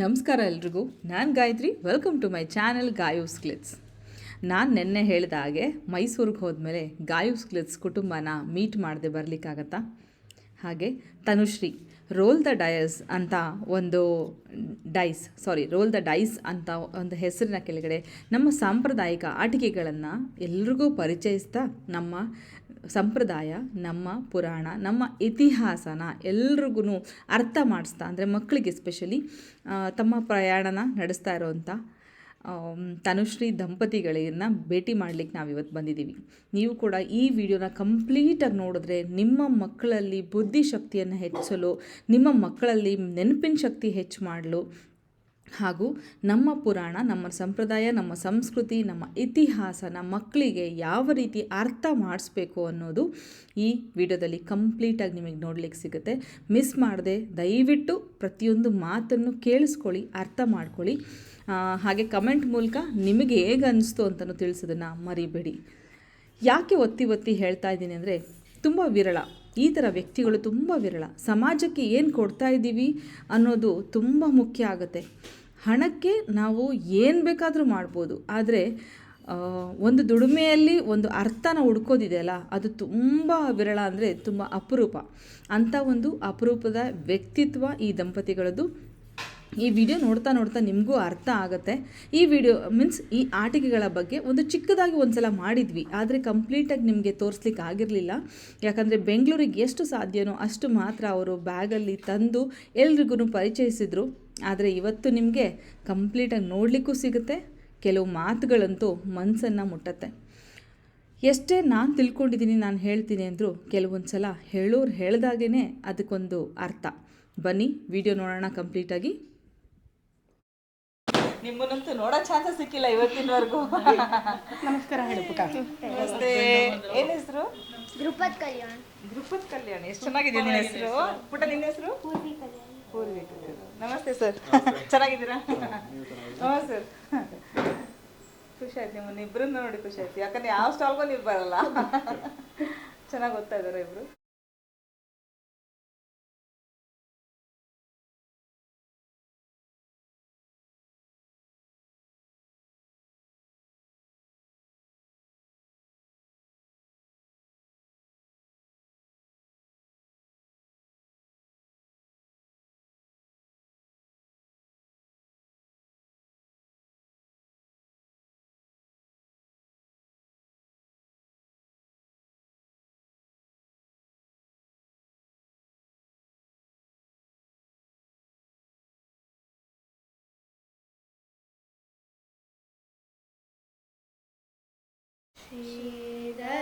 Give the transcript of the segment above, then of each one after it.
ನಮಸ್ಕಾರ ಎಲ್ರಿಗೂ. ನಾನು Gayatri welcome to my channel Gayu's ಕ್ಲಿಟ್ಸ್ ನಾನು ನಿನ್ನೆ ಹೇಳಿದ ಹಾಗೆ ಮೈಸೂರಿಗೆ ಹೋದ್ಮೇಲೆ ಗಾಯೂಸ್ ಕ್ಲಿಟ್ಸ್ ಕುಟುಂಬನ ಮೀಟ್ ಮಾಡದೆ ಬರಲಿಕ್ಕಾಗತ್ತಾ? ಹಾಗೆ ತನುಶ್ರೀ ರೋಲ್ ದ ಡಯಸ್ ಅಂತ ಒಂದು dice sorry roll the dice ಅಂತ ಒಂದು ಹೆಸರಿನ ಕೆಳಗಡೆ ನಮ್ಮ ಸಾಂಪ್ರದಾಯಿಕ ಆಟಿಕೆಗಳನ್ನು ಎಲ್ರಿಗೂ ಪರಿಚಯಿಸ್ತಾ ನಮ್ಮ ಸಂಪ್ರದಾಯ, ನಮ್ಮ ಪುರಾಣ, ನಮ್ಮ ಇತಿಹಾಸನ ಎಲ್ರಿಗೂ ಅರ್ಥ ಮಾಡಿಸ್ತಾ, ಅಂದರೆ ಮಕ್ಕಳಿಗೆ ಎಸ್ಪೆಷಲಿ ತಮ್ಮ ಪ್ರಯಾಣನ ನಡೆಸ್ತಾ ಇರೋವಂಥ ತನುಶ್ರೀ ದಂಪತಿಗಳನ್ನ ಭೇಟಿ ಮಾಡಲಿಕ್ಕೆ ನಾವು ಇವತ್ತು ಬಂದಿದ್ದೀವಿ ನೀವು ಕೂಡ ಈ ವಿಡಿಯೋನ ಕಂಪ್ಲೀಟಾಗಿ ನೋಡಿದ್ರೆ ನಿಮ್ಮ ಮಕ್ಕಳಲ್ಲಿ ಬುದ್ಧಿಶಕ್ತಿಯನ್ನು ಹೆಚ್ಚಲು, ನಿಮ್ಮ ಮಕ್ಕಳಲ್ಲಿ ನೆನಪಿನ ಶಕ್ತಿ ಹೆಚ್ಚು ಮಾಡಲು. ಹಾಗೂ ನಮ್ಮ ಪುರಾಣ, ನಮ್ಮ ಸಂಪ್ರದಾಯ, ನಮ್ಮ ಸಂಸ್ಕೃತಿ, ನಮ್ಮ ಇತಿಹಾಸನ ಮಕ್ಕಳಿಗೆ ಯಾವ ರೀತಿ ಅರ್ಥ ಮಾಡಿಸ್ಬೇಕು ಅನ್ನೋದು ಈ ವಿಡಿಯೋದಲ್ಲಿ ಕಂಪ್ಲೀಟಾಗಿ ನಿಮಗೆ ನೋಡಲಿಕ್ಕೆ ಸಿಗುತ್ತೆ. ಮಿಸ್ ಮಾಡದೆ ದಯವಿಟ್ಟು ಪ್ರತಿಯೊಂದು ಮಾತನ್ನು ಕೇಳಿಸ್ಕೊಳ್ಳಿ, ಅರ್ಥ ಮಾಡ್ಕೊಳ್ಳಿ. ಹಾಗೆ ಕಮೆಂಟ್ ಮೂಲಕ ನಿಮಗೆ ಹೇಗೆ ಅನ್ನಿಸ್ತು ಅಂತಲೂ ತಿಳಿಸೋದನ್ನು ಮರಿಬೇಡಿ. ಯಾಕೆ ಒತ್ತಿ ಒತ್ತಿ ಹೇಳ್ತಾ ಇದ್ದೀನಿ ಅಂದರೆ, ತುಂಬ ವಿರಳ. ಈ ಥರ ವ್ಯಕ್ತಿಗಳು ತುಂಬ ವಿರಳ. ಸಮಾಜಕ್ಕೆ ಏನು ಕೊಡ್ತಾ ಇದ್ದೀವಿ ಅನ್ನೋದು ತುಂಬ ಮುಖ್ಯ ಆಗುತ್ತೆ. ಹಣಕ್ಕೆ ನಾವು ಏನು ಬೇಕಾದರೂ ಮಾಡ್ಬೋದು. ಆದರೆ ಒಂದು ದುಡಿಮೆಯಲ್ಲಿ ಒಂದು ಅರ್ಥನ ಹುಡ್ಕೋದಿದೆಯಲ್ಲ ಅದು ತುಂಬ ವಿರಳ ಅಂದರೆ ತುಂಬ ಅಪರೂಪ. ಅಂಥ ಒಂದು ಅಪರೂಪದ ವ್ಯಕ್ತಿತ್ವ ಈ ದಂಪತಿಗಳದ್ದು ಈ ವಿಡಿಯೋ ನೋಡ್ತಾ ನೋಡ್ತಾ ನಿಮಗೂ ಅರ್ಥ ಆಗುತ್ತೆ. ಈ ವಿಡಿಯೋ ಮೀನ್ಸ್ ಈ ಆಟಿಕೆಗಳ ಬಗ್ಗೆ ಒಂದು ಚಿಕ್ಕದಾಗಿ ಒಂದು ಸಲ ಮಾಡಿದ್ವಿ. ಆದರೆ ಕಂಪ್ಲೀಟಾಗಿ ನಿಮಗೆ ತೋರಿಸ್ಲಿಕ್ಕೆ ಆಗಿರಲಿಲ್ಲ. ಯಾಕಂದರೆ ಬೆಂಗಳೂರಿಗೆ ಎಷ್ಟು ಸಾಧ್ಯನೋ ಅಷ್ಟು ಮಾತ್ರ ಅವರು ಬ್ಯಾಗಲ್ಲಿ ತಂದು ಎಲ್ರಿಗೂ ಪರಿಚಯಿಸಿದರು. ಆದರೆ ಇವತ್ತು ನಿಮಗೆ ಕಂಪ್ಲೀಟಾಗಿ ನೋಡಲಿಕ್ಕೂ ಸಿಗುತ್ತೆ. ಕೆಲವು ಮಾತುಗಳಂತೂ ಮನಸ್ಸನ್ನು ಮುಟ್ಟತ್ತೆ. ಎಷ್ಟೇ ನಾನು ತಿಳ್ಕೊಂಡಿದ್ದೀನಿ, ನಾನು ಹೇಳ್ತೀನಿ ಅಂದರೂ ಕೆಲವೊಂದು ಸಲ ಹೇಳೋರು ಹೇಳ್ದಾಗೇ ಅದಕ್ಕೊಂದು ಅರ್ಥ. ಬನ್ನಿ, ವಿಡಿಯೋ ನೋಡೋಣ ಕಂಪ್ಲೀಟಾಗಿ ನಿಮ್ಮನ್ನಂತೂ ನೋಡೋ ಚಾನ್ಸ್ ಸಿಕ್ಕಿಲ್ಲ ಇವತ್ತಿನವರೆಗೂ. ನಮಸ್ಕಾರ ಹೇಳು ಪುಟ ನಮಸ್ತೆ. ಏನ್ ಹೆಸರು? ಧ್ರುಪದ್ ಕಲ್ಯಾಣ್. ಧ್ರುಪದ್ ಕಲ್ಯಾಣ್. ಎಷ್ಟು ಚೆನ್ನಾಗಿದೆ ನಿನ್ನ ಹೆಸರು? ಪುಟ ನಿನ್ನ ಹೆಸರು? ಪೂರ್ವಿ ಕಲ್ಯಾಣ್. ಪೂರ್ವಿ ಕಲ್ಯಾಣ. ನಮಸ್ತೆ ಸರ್. ಚೆನ್ನಾಗಿದ್ದೀರಾ? ಹಾಂ ಸರ್. ಖುಷಿ ಆಯ್ತು ನಿಮ್ಮನ್ನ. ಇಬ್ಬರನ್ನ ನೋಡಿ ಖುಷಿ ಆಯ್ತು. ಯಾಕಂದ್ರೆ ಯಾವ ಸ್ಟಾಲ್ಗೂ ನೀವು ಬರಲ್ಲ ಚೆನ್ನಾಗಿ ಓದ್ತಾ ಇದ್ದಾರೆ ಇಬ್ರು. Şiide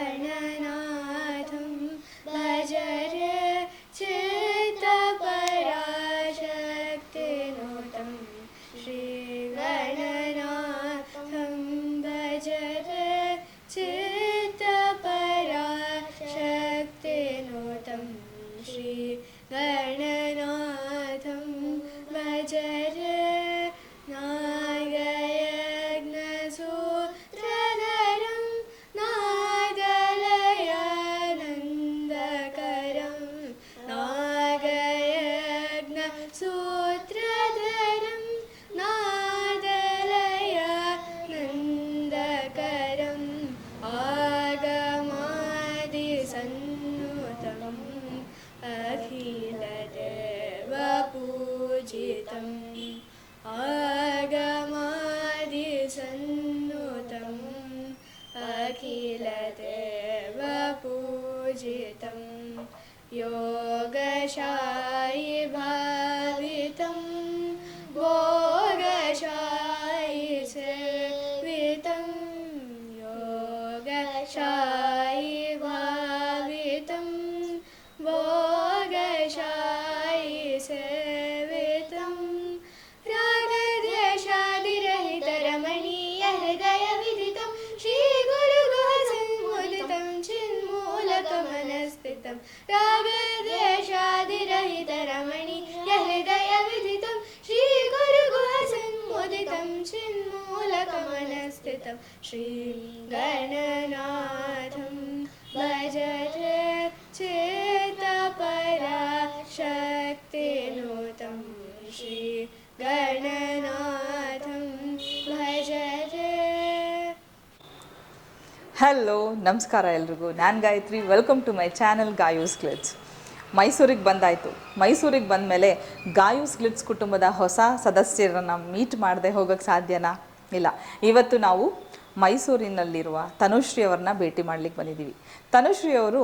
ಹಲೋ ನಮಸ್ಕಾರ ಎಲ್ರಿಗೂ. ನಾನು Gayatri welcome to my channel Gayu's ಕ್ಲಿಟ್ಸ್ ಮೈಸೂರಿಗೆ ಬಂದಾಯಿತು. ಮೈಸೂರಿಗೆ ಬಂದ ಮೇಲೆ ಗಾಯೂಸ್ ಗ್ಲಿಟ್ಸ್ ಕುಟುಂಬದ ಹೊಸ ಸದಸ್ಯರನ್ನು ಮೀಟ್ ಮಾಡದೆ ಹೋಗೋಕ್ಕೆ ಸಾಧ್ಯನಾ? ಇಲ್ಲ. ಇವತ್ತು ನಾವು ಮೈಸೂರಿನಲ್ಲಿರುವ ತನುಶ್ರೀ ಅವ್ರನ್ನ ಭೇಟಿ ಮಾಡ್ಲಿಕ್ಕೆ ಬಂದಿದ್ದೀವಿ. ತನುಶ್ರೀ ಅವರು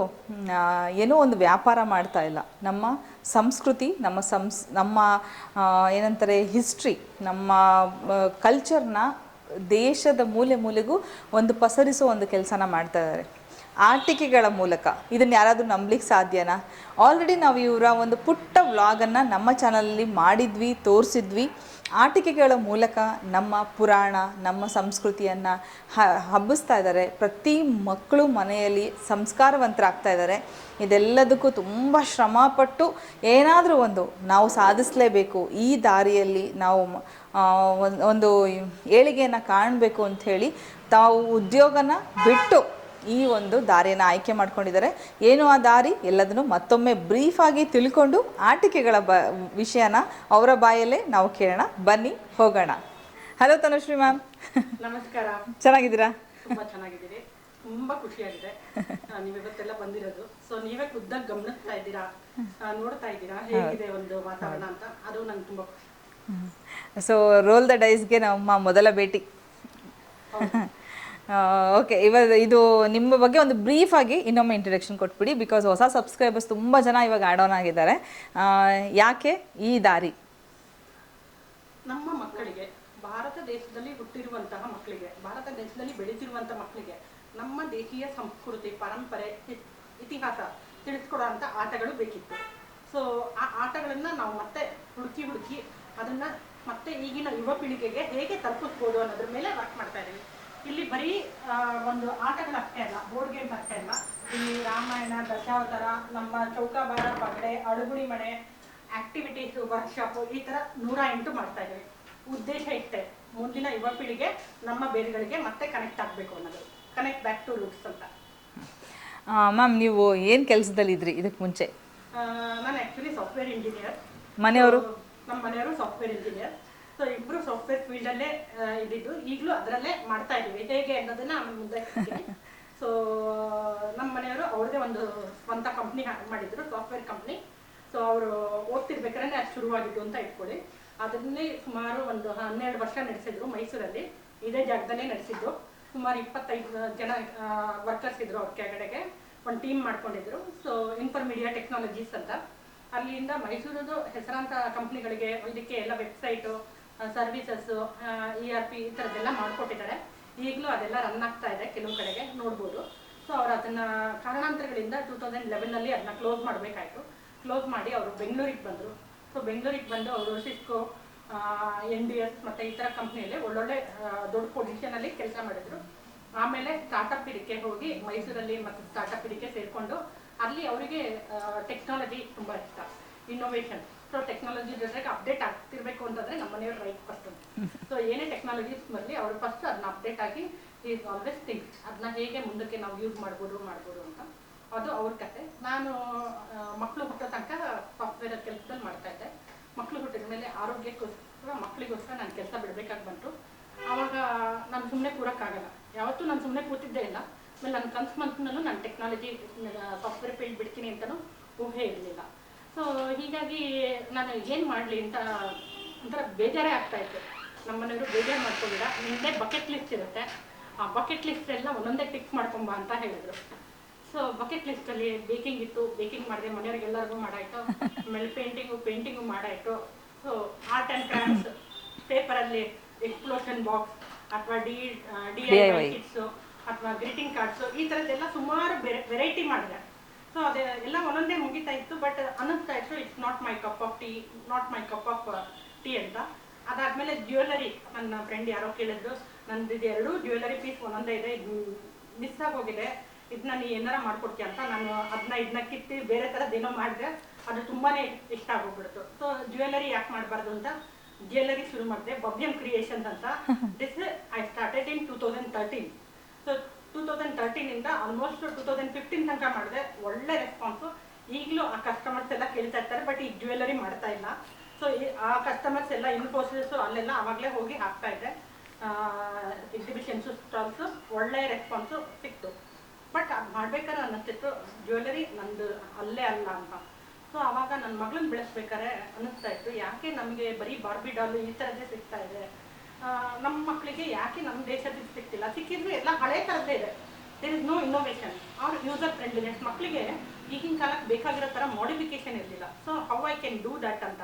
ಏನೋ ಒಂದು ವ್ಯಾಪಾರ ಮಾಡ್ತಾ ಇಲ್ಲ. ನಮ್ಮ ಸಂಸ್ಕೃತಿ, ನಮ್ಮ ಸಂಸ್, ನಮ್ಮ ಏನಂತಾರೆ ಹಿಸ್ಟ್ರಿ ನಮ್ಮ ಕಲ್ಚರ್ನ ದೇಶದ ಮೂಲೆ ಮೂಲೆಗೂ ಒಂದು ಪಸರಿಸೋ ಒಂದು ಕೆಲಸನ ಮಾಡ್ತಾ ಇದ್ದಾರೆ. ಆಟಿಕೆಗಳ ಮೂಲಕ. ಇದನ್ನು ಯಾರಾದರೂ ನಂಬಲಿಕ್ಕೆ ಸಾಧ್ಯನಾ? ಆಲ್ರೆಡಿ ನಾವು ಇವರ ಒಂದು ಪುಟ್ಟ ವ್ಲಾಗನ್ನು ನಮ್ಮ ಚಾನಲಲ್ಲಿ ಮಾಡಿದ್ವಿ, ತೋರಿಸಿದ್ವಿ. ಆಟಿಕೆಗಳ ಮೂಲಕ ನಮ್ಮ ಪುರಾಣ, ನಮ್ಮ ಸಂಸ್ಕೃತಿಯನ್ನು ಹಬ್ಬಿಸ್ತಾ ಇದ್ದಾರೆ ಪ್ರತಿ ಮಕ್ಕಳು ಮನೆಯಲ್ಲಿ ಸಂಸ್ಕಾರವಂತರಾಗ್ತಾ ಇದ್ದಾರೆ ಇದೆಲ್ಲದಕ್ಕೂ ತುಂಬ ಶ್ರಮಪಟ್ಟು ಏನಾದರೂ ಒಂದು ನಾವು ಸಾಧಿಸಲೇಬೇಕು. ಈ ದಾರಿಯಲ್ಲಿ ನಾವು ಒಂದು ಏಳಿಗೆಯನ್ನು ಕಾಣಬೇಕು ಅಂಥೇಳಿ ತಾವು ಉದ್ಯೋಗನ ಬಿಟ್ಟು ಈ ಒಂದು ದಾರಿಯನ್ನು ಆಯ್ಕೆ ಮಾಡ್ಕೊಂಡಿದ್ದಾರೆ. ಏನು ಆ ದಾರಿ? ಎಲ್ಲದನ್ನು ಮತ್ತೊಮ್ಮೆ ಬ್ರೀಫಾಗಿ ತಿಳ್ಕೊಂಡು ಆಟಿಕೆಗಳ ಬ ವಿಷಯನ ಅವರ ಬಾಯಲ್ಲೇ ನಾವು ಕೇಳೋಣ. ಬನ್ನಿ ಹೋಗೋಣ. ಹಲೋ ತನುಶ್ರೀ ಮ್ಯಾಮ್ ನಮಸ್ಕಾರ. ಚೆನ್ನಾಗಿದ್ದೀರಾ? ತುಂಬಾ ಚೆನ್ನಾಗಿದ್ದೀರಿ. ತುಂಬಾ ಖುಷಿಯಾಗಿದೆ. ನೀವು ಇವತ್ತೆಲ್ಲ ಬಂದಿರೋದು. ಸೊ ನೀವೇ ಖುದ್ದಾಗಿ ಗಮನಿಸ್ತಾ ಇದ್ದೀರಾ? ನೋಡ್ತಾ ಇದ್ದೀರಾ? ಹೇಗಿದೆ ಒಂದು ವಾತಾವರಣ ಅಂತ? ಅದು ನಂಗೆ ತುಂಬಾ ಖುಷಿ. ಸೊ ರೋಲ್ ದ ಡೈಸ್ಗೆ ನಮ್ಮ ಮೊದಲ ಭೇಟಿ. ಓಕೆ ಇವಾಗ ಇದು ನಿಮ್ಮ ಬಗ್ಗೆ ಒಂದು ಬ್ರೀಫ್ ಆಗಿ ಇನ್ನೊಮ್ಮೆ ಇಂಟ್ರಡಕ್ಷನ್ ಕೊಟ್ಬಿಡಿ ಬಿಕಾಸ್ ಹೊಸ ಸಬ್ಸ್ಕ್ರೈಬರ್ಸ್ ತುಂಬ ಜನ ಇವಾಗ ಆ್ಯಡ್ ಆನ್ ಆಗಿದ್ದಾರೆ. ಯಾಕೆ ಈ ದಾರಿ? ನಮ್ಮ ಮಕ್ಕಳಿಗೆ, ಭಾರತ ದೇಶದಲ್ಲಿ ಹುಟ್ಟಿರುವಂತಹ ಮಕ್ಕಳಿಗೆ, ಭಾರತ ದೇಶದಲ್ಲಿ ಬೆಳೆದಿರುವಂತಹ ಮಕ್ಕಳಿಗೆ ನಮ್ಮ ದೇಶೀಯ ಸಂಸ್ಕೃತಿ, ಪರಂಪರೆ ಇತಿಹಾಸ ತಿಳಿಸ್ಕೊಡುವಂಥ ಆಟಗಳು ಬೇಕಿತ್ತು. ಸೊ ಆ ಆಟಗಳನ್ನು ನಾವು ಮತ್ತೆ ಹುಡುಕಿ ಹುಡುಕಿ ಅದನ್ನು ಮತ್ತೆ ಈಗಿನ ಯುವ ಪೀಳಿಗೆಗೆ ಹೇಗೆ ತಲುಪಿಸ್ಬೋದು ಅನ್ನೋದ್ರ ಮೇಲೆ ವರ್ಕ್ ಮಾಡ್ತಾ ಇದ್ದೀವಿ ಇಲ್ಲಿ ಬರೀ ಒಂದು ಆಟಗಳಷ್ಟೇ ಅಲ್ಲ ಬೋರ್ಡ್ ಗೇಮ್ಸ್ ಅಷ್ಟೇ ಅಲ್ಲ. ಇಲ್ಲಿ ರಾಮಾಯಣ ದಶಾವತಾರ ನಮ್ಮ ಚೌಕಾಬಾರ ಪಗಡೆ ಅಡುಗುಡಿ ಮನೆ ಆಕ್ಟಿವಿಟೀಸ್ ವರ್ಕ್ಶಾಪ್ ಈ ತರ ನೂರ ಎಂಟು ಮಾಡ್ತಾ ಇದ್ದೀವಿ. ಉದ್ದೇಶ ಇಷ್ಟೇ ಮುಂದಿನ ಯುವ ಪೀಳಿಗೆ ನಮ್ಮ ಬೇರುಗಳಿಗೆ ಮತ್ತೆ ಕನೆಕ್ಟ್ ಆಗಬೇಕು ಅನ್ನೋದು. ಕನೆಕ್ಟ್ ಬ್ಯಾಕ್ ಟು ಲುಕ್ಸ್ ಅಂತ. ಮ್ಯಾಮ್ ನೀವು ಏನು ಕೆಲಸದಲ್ಲಿ ಇದ್ರಿ ಇದಕ್ಕೆ ಮುಂಚೆ? ನಾನು ಆ್ಯಕ್ಚುಲಿ ಸಾಫ್ಟ್ವೇರ್ ಇಂಜಿನಿಯರ್ ಮನೆಯವರು? ನಮ್ಮ ಮನೆಯವರು ಸಾಫ್ಟ್ವೇರ್ ಇಂಜಿನಿಯರ್ ಸೊ ಇಬ್ರು ಸಾಫ್ಟ್ವೇರ್ ಫೀಲ್ಡಲ್ಲೇ ಇದ್ದಿದ್ದು. ಈಗಲೂ ಅದರಲ್ಲೇ ಮಾಡ್ತಾ ಇದೀವಿ ಹೇಗೆ ಅನ್ನೋದನ್ನ ಮುಂದೆ ಸೊ ನಮ್ಮ ಮನೆಯವರು ಅವ್ರದೇ ಒಂದು ಸ್ವಂತ ಕಂಪ್ನಿ ಮಾಡಿದ್ರು ಸಾಫ್ಟ್ವೇರ್ ಕಂಪ್ನಿ ಸೊ ಅವರು ಓದ್ತಿರ್ಬೇಕಾದ್ರೆ ಅದು ಶುರುವಾಗಿದ್ದು ಅಂತ ಇಟ್ಕೊಳ್ಳಿ. ಅದನ್ನೇ ಸುಮಾರು ಒಂದು ಹನ್ನೆರಡು ವರ್ಷ ನಡೆಸಿದ್ರು ಮೈಸೂರಲ್ಲಿ. ಇದೇ ಜಾಗದಲ್ಲೇ ನಡೆಸಿದ್ದು. ಸುಮಾರು ಇಪ್ಪತ್ತೈದು ಜನ ವರ್ಕರ್ಸ್ ಇದ್ರು ಅವ್ರ ಕೆಳಗಡೆಗೆ. ಒಂದು ಟೀಮ್ ಮಾಡ್ಕೊಂಡಿದ್ರು. ಸೊ ಇನ್ಫರ್ಮೀಡಿಯಾ ಟೆಕ್ನಾಲಜೀಸ್ ಅಂತ. ಅಲ್ಲಿಂದ ಮೈಸೂರದು ಹೆಸರಾಂತ ಕಂಪ್ನಿಗಳಿಗೆ ಇದಕ್ಕೆ ಎಲ್ಲ website services E R P ಈ ಥರದ್ದೆಲ್ಲ ಮಾಡಿಕೊಟ್ಟಿದ್ದಾರೆ. ಈಗಲೂ ಅದೆಲ್ಲ ರನ್ ಆಗ್ತಾ ಇದೆ ಕೆಲವು ಕಡೆಗೆ, ನೋಡ್ಬೋದು. ಸೊ ಅವ್ರು ಅದನ್ನ ಕಾರಣಾಂತರಗಳಿಂದ ಟೂ ತೌಸಂಡ್ ಲೆವೆನಲ್ಲಿ ಅದನ್ನ ಕ್ಲೋಸ್ ಮಾಡಬೇಕಾಯಿತು. ಕ್ಲೋಸ್ ಮಾಡಿ ಅವರು ಬೆಂಗಳೂರಿಗೆ ಬಂದರು. ಸೊ ಬೆಂಗಳೂರಿಗೆ ಬಂದು ಅವರು ಸಿಸ್ಕೋ ಎನ್ ಡಿ ಎಸ್ ಮತ್ತು ಈ ಥರ ಕಂಪ್ನಿಯಲ್ಲಿ ಒಳ್ಳೊಳ್ಳೆ ದೊಡ್ಡ ಪೊಸಿಷನಲ್ಲಿ ಕೆಲಸ ಮಾಡಿದ್ರು. ಆಮೇಲೆ ಸ್ಟಾರ್ಟಪ್ ಇದಕ್ಕೆ ಹೋಗಿ ಮೈಸೂರಲ್ಲಿ ಮತ್ತು ಸ್ಟಾರ್ಟಪ್ ಇದಕ್ಕೆ ಸೇರಿಕೊಂಡು ಅಲ್ಲಿ ಅವರಿಗೆ ಟೆಕ್ನಾಲಜಿ ತುಂಬ ಇಷ್ಟ. ಇನ್ನೋವೇಷನ್ ಸೊ ಟೆಕ್ನಾಲಜಿ ಜೊತೆಗೆ ಅಪ್ಡೇಟ್ ಆಗ್ತಿರ್ಬೇಕು ಅಂತಂದ್ರೆ ನಮ್ಮ ಮನೆಯವ್ರು ರೈಟ್ ಪರ್ಸನ್ ಸೊ ಏನೇ ಟೆಕ್ನಾಲಜೀಸ್ ಬರಲಿ ಅವರು ಫಸ್ಟ್ ಅದನ್ನ ಅಪ್ಡೇಟ್ ಆಗಿ ಈಸ್ ಆಲ್ವೇಸ್ ಥಿಂಕ್ ಅದನ್ನ ಹೇಗೆ ಮುಂದಕ್ಕೆ ನಾವು ಯೂಸ್ ಮಾಡ್ಬೋದು ಮಾಡ್ಬೋದು ಅಂತ. ಅದು ಅವ್ರ ಕತೆ. ನಾನು ಮಕ್ಕಳು ಹುಟ್ಟೋ ತನಕ ಸಾಫ್ಟ್ವೇರ್ ಕೆಲಸದಲ್ಲಿ ಮಾಡ್ತಾ ಇದ್ದೆ. ಮಕ್ಕಳು ಹುಟ್ಟಿದ ಮೇಲೆ ಆರೋಗ್ಯಕ್ಕೋಸ್ಕರ ಮಕ್ಕಳಿಗೋಸ್ಕರ ನಾನು ಕೆಲಸ ಬಿಡಬೇಕಾಗಿ ಬಂತು. ಆವಾಗ ನಾನು ಸುಮ್ಮನೆ ಕೂರಕ್ಕಾಗಲ್ಲ. ಯಾವತ್ತೂ ನಾನು ಸುಮ್ಮನೆ ಕೂತಿದ್ದೇ ಇಲ್ಲ. ಆಮೇಲೆ ನನ್ನ ಕನ್ಸ್ ಮನಸ್ಸಿನಲ್ಲೂ ನಾನು ಟೆಕ್ನಾಲಜಿ ಸಾಫ್ಟ್ವೇರ್ ಫೀಲ್ಡ್ ಬಿಡ್ತೀನಿ ಅಂತಲೂ ಊಹೆ ಇರಲಿಲ್ಲ. ಸೊ ಹೀಗಾಗಿ ನಾನು ಏನು ಮಾಡಲಿ ಅಂತ ಒಂಥರ ಬೇಜಾರೇ ಆಗ್ತಾ ಇತ್ತು. ನಮ್ಮ ಮನೆಯವರು ಬೇಜಾರು ಮಾಡ್ಕೊಬೇಡ ನಿಂದೆ ಬಕೆಟ್ ಲಿಸ್ಟ್ ಇರುತ್ತೆ. ಆ ಬಕೆಟ್ ಲಿಸ್ಟ್ ಎಲ್ಲ ಒಂದೊಂದೇ ಟಿಕ್ ಮಾಡ್ಕೊಂಬ ಅಂತ ಹೇಳಿದ್ರು. ಸೊ ಬಕೆಟ್ ಲಿಸ್ಟಲ್ಲಿ ಬೇಕಿಂಗ್ ಇತ್ತು ಬೇಕಿಂಗ್ ಮಾಡಿದೆ ಮನೆಯವ್ರಿಗೆಲ್ಲರಿಗೂ ಮಾಡಾಯ್ತು. ಆಮೇಲೆ ಪೇಂಟಿಂಗು ಪೇಂಟಿಂಗು ಮಾಡಾಯಿತು. ಸೊ ಆರ್ಟ್ ಆ್ಯಂಡ್ ಕ್ರಾಫ್ಟ್ಸ್ ಪೇಪರಲ್ಲಿ ಎಕ್ಸ್ಪ್ಲೋಷನ್ ಬಾಕ್ಸ್ ಅಥವಾ ಡಿ ಡಿ ಐ ಕಿಟ್ಸು ಅಥವಾ ಗ್ರೀಟಿಂಗ್ ಕಾರ್ಡ್ಸು ಈ ಥರದ್ದೆಲ್ಲ ಸುಮಾರು ವೆರೈಟಿ ಮಾಡಿದೆ. ಸೊ ಅದೇ ಎಲ್ಲ ಒಂದೊಂದೇ ಮುಗಿತಾ ಇತ್ತು ಬಟ್ ಅನ್ನಿಸ್ತಾ ಇತ್ತು it's not my cup of tea not my cup of tea ಅಂತ. ಅದಾದ್ಮೇಲೆ ಜ್ಯುವೆಲರಿ ನನ್ನ ಫ್ರೆಂಡ್ ಯಾರೋ ಕೇಳಿದ್ರು ನಂದು ಇದು ಎರಡೂ ಜ್ಯುವೆಲರಿ ಪೀಸ್ ಒಂದೊಂದೇ ಇದೆ ಇದು ಮಿಸ್ ಆಗೋಗಿದೆ. ಇದು ನಾನು ಏನಾರ ಮಾಡ್ಕೊಡ್ತೀಯ ಅಂತ ನಾನು ಅದನ್ನ ಇದನ್ನ ಕಿತ್ತಿ ಬೇರೆ ಥರದ್ದು ಏನೋ ಮಾಡಿದೆ. ಅದು ತುಂಬಾನೇ ಇಷ್ಟ ಆಗೋಗ್ಬಿಡ್ತು. ಸೊ ಜ್ಯುವೆಲರಿ ಯಾಕೆ ಮಾಡಬಾರ್ದು ಅಂತ ಜ್ಯುವೆಲರಿ ಶುರು ಮಾಡಿದೆ. ಬಬ್ಯಂ ಕ್ರಿಯೇಷನ್ಸ್ ಅಂತ. This I started in two thousand thirteen so two thousand ತರ್ಟೀನಿಂದ almost two thousand fifteen ತನಕ ಮಾಡಿದೆ. ಒಳ್ಳೆ ರೆಸ್ಪಾನ್ಸು ಈಗಲೂ ಆ ಕಸ್ಟಮರ್ಸ್ ಎಲ್ಲ ಕೇಳ್ತಾ ಇರ್ತಾರೆ ಬಟ್ ಈ ಜ್ಯುವೆಲ್ಲರಿ ಮಾಡ್ತಾ ಇಲ್ಲ. ಸೊ ಆ ಕಸ್ಟಮರ್ಸ್ ಎಲ್ಲ ಇನ್ಫೋಸಿಸ್ ಅಲ್ಲೆಲ್ಲ ಆವಾಗಲೇ ಹೋಗಿ ಹಾಕ್ತಾ ಇದೆ ಎಕ್ಸಿಬಿಷನ್ಸು ಸ್ಟಾಲ್ಸು ಒಳ್ಳೆ ರೆಸ್ಪಾನ್ಸು ಸಿಕ್ತು. ಬಟ್ ಅದು ಮಾಡ್ಬೇಕಾದ್ರೆ ಅನ್ನಿಸ್ತಿತ್ತು ಜ್ಯುವೆಲರಿ ನಂದು ಅಲ್ಲೇ ಅಲ್ಲ ಅಂತ. ಸೊ ಆವಾಗ ನನ್ನ ಮಗಳನ್ನ ಬೆಳೆಸ್ಬೇಕಾದ್ರೆ ಅನ್ನಿಸ್ತಾ ಇತ್ತು. ಯಾಕೆ ನಮಗೆ ಬರೀ ಬಾರ್ಬಿ ಡಾಲು ಈ ಥರದ್ದೇ ಸಿಗ್ತಾ ಇದೆ? ನಮ್ಮ ಮಕ್ಕಳಿಗೆ ಯಾಕೆ ನಮ್ಮ ದೇಶದ ಸಿಕ್ತಿಲ್ಲ ಸಿಕ್ಕಿದ್ರು ಎಲ್ಲ ಹಳೆ ಥರದ್ದೇ ಇದೆ. There is no innovation or user friendliness ಮಕ್ಕಳಿಗೆ ಈಗಿನ ಕಾಲಕ್ಕೆ ಬೇಕಾಗಿರೋ ಥರ ಮಾಡಿಫಿಕೇಶನ್ ಇರಲಿಲ್ಲ. So how I can do that ಅಂತ